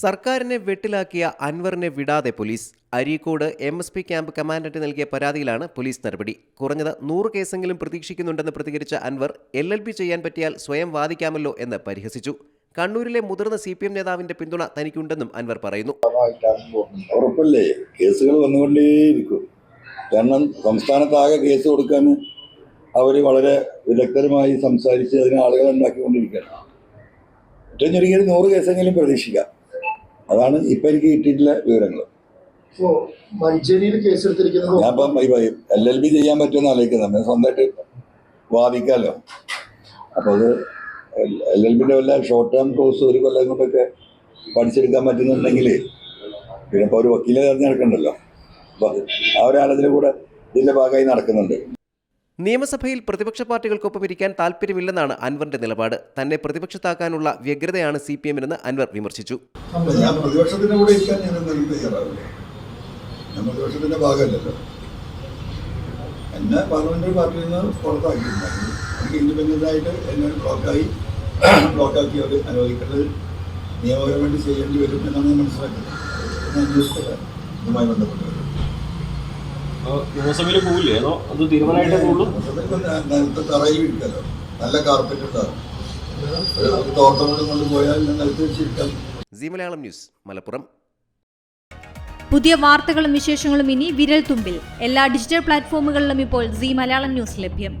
സർക്കാരിനെ വെട്ടിലാക്കിയ അൻവറിനെ വിടാതെ police. Areekode M S P camp commandant നൽകിയ പരാതിയിലാണ് പോലീസ് നടപടി. കുറഞ്ഞത് നൂറ് കേസെങ്കിലും പ്രതീക്ഷിക്കുന്നുണ്ടെന്ന് പ്രതികരിച്ച അൻവർ എൽ എൽ ബി ചെയ്യാൻ പറ്റിയാൽ സ്വയം വാദിക്കാമല്ലോ എന്ന് പരിഹസിച്ചു. കണ്ണൂരിലെ മുതിർന്ന സി പി എം നേതാവിന്റെ പിന്തുണ തനിക്കുണ്ടെന്നും അൻവർ പറയുന്നു. ഉറപ്പല്ലേ? കേസുകൾ വന്നുകൊണ്ടേയിരിക്കും. കാരണം സംസ്ഥാനത്താകെ കേസ് കൊടുക്കാൻ അവർ വളരെ വിദഗ്ധരമായി സംസാരിച്ച് അതിന് ആളുകൾ ഉണ്ടാക്കിക്കൊണ്ടിരിക്കുകയാണ്. ഏറ്റവും ചുരുങ്ങിയത് നൂറ് കേസെങ്കിലും പ്രതീക്ഷിക്കാം. അതാണ് ഇപ്പം എനിക്ക് കിട്ടിയിട്ടുള്ള വിവരങ്ങൾ ഇപ്പോ മഞ്ചേരിയിൽ കേസെടുത്തിരിക്കുന്നത് ഞാൻ ഇപ്പം എൽ എൽ ബി ചെയ്യാൻ പറ്റുമെന്ന് ആലോചിക്കുന്നത് നമ്മൾ സ്വന്തമായിട്ട് വാദിക്കാമല്ലോ അപ്പോൾ അത് എൽ എൽ ബിന്റെ വല്ല ഷോർട്ട് ടേം കോഴ്സ് ഒരു കൊല്ലം കൊണ്ടൊക്കെ പഠിച്ചെടുക്കാൻ പറ്റുന്നുണ്ടെങ്കിൽ പിന്നെ ഇപ്പോൾ ഒരു വക്കീലെ തിരഞ്ഞെടുക്കണ്ടല്ലോ അപ്പോൾ ആലോചന കൂടെ ഇതിന്റെ ഭാഗമായി നടക്കുന്നുണ്ട്. നിയമസഭയിൽ പ്രതിപക്ഷ പാർട്ടികൾക്കൊപ്പം ഇരിക്കാൻ താല്പര്യമില്ലെന്നാണ് അൻവറിന്റെ നിലപാട്. തന്നെ പ്രതിപക്ഷത്താക്കാനുള്ള വ്യഗ്രതയാണ് സി പി എമ്മിനെന്ന് അൻവർ വിമർശിച്ചു. എന്നെ പാർലമെന്ററി പാർട്ടിയിൽ നിന്ന് പുറത്താക്കിയിട്ടുണ്ടായിരുന്നു എനിക്ക് ഇൻഡിപെൻഡന്റ് ആയിട്ട് എന്നെ ബ്ലോക്കായി ബ്ലോക്കാക്കി അവർ അനുവദിക്കേണ്ടത് നിയമപരമായിട്ട് ചെയ്യേണ്ടി വരും എന്നാണ് ഞാൻ മനസ്സിലാക്കുന്നത്. ഞാൻ അന്വേഷിച്ചത് ഇതുമായി ബന്ധപ്പെട്ട് നിയമസഭയിൽ പോവില്ലേ? അതോ അത് തീരുമാനമായിട്ടേ പോകുള്ളൂ നേരത്തെ തറയിൽ ഇരിക്കല്ലോ നല്ല കാർപ്പറ്റ് ഉണ്ടാകും തോട്ടം കൊണ്ട് പോയാൽ ഞാൻ നിലത്ത് വെച്ചിരിക്കാം. C Malayalam news Malappuram. പുതിയ വാർത്തകളും വിശേഷങ്ങളും ഇനി വിരൽ തുമ്പിൽ എല്ലാ ഡിജിറ്റൽ പ്ലാറ്റ്ഫോമുകളിലും ഇപ്പോൾ സി മലയാളം ന്യൂസ് ലഭ്യം.